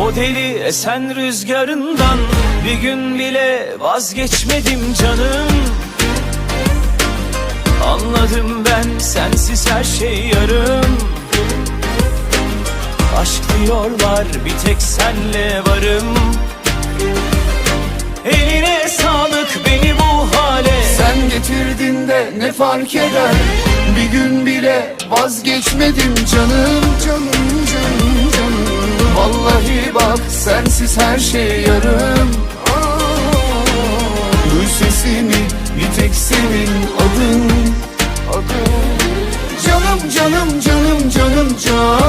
O deli esen rüzgarından Bir gün bile vazgeçmedim canım. Anladım ben sensiz her şey yarım. Aşk diyorlar bir tek senle varım. Eline sağlık beni bu hale. Sen getirdin de ne fark eder? Bir gün bile vazgeçmedim canım Canım bak sensiz her şey yarım. Duy sesimi bir tek senin adın. Adın. Canım canım canım canım canım.